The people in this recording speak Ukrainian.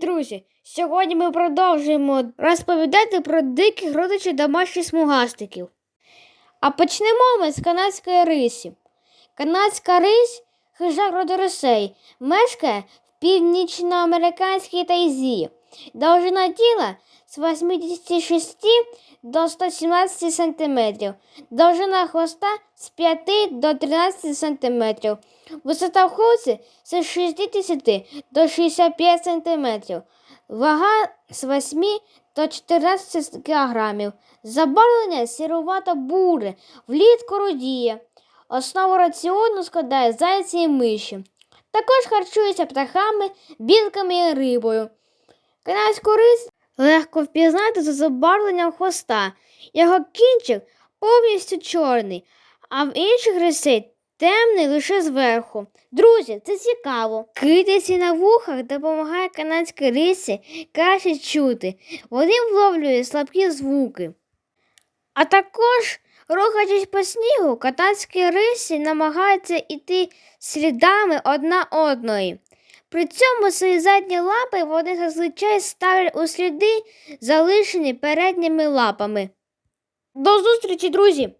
друзі! Сьогодні ми продовжуємо розповідати про диких родичів домашніх смугастиків. А почнемо ми з канадської рисі. Канадська рись хижак роду рисей, мешкає в північноамериканській тайзі. Довжина тіла з 86 до 117 см, довжина хвоста з 5 до 13 см, висота в холці з 60 до 65 см, вага з 8 до 14 кг, забарвлення сірувато буре, влітку рудіє. Основу раціону складає зайці і миші. Також харчується птахами, білками і рибою. Канадську рис легко впізнати за забарвленням хвоста. Його кінчик повністю чорний, а в інших рисей темний лише зверху. Друзі, це цікаво. Китиці на вухах допомагає канадській рисі краще чути. Вони вловлюють слабкі звуки. А також, рухаючись по снігу, канадські рисі намагаються йти слідами одна одної. При цьому свої задні лапи вони зазвичай ставлять у сліди, залишені передніми лапами. До зустрічі, друзі!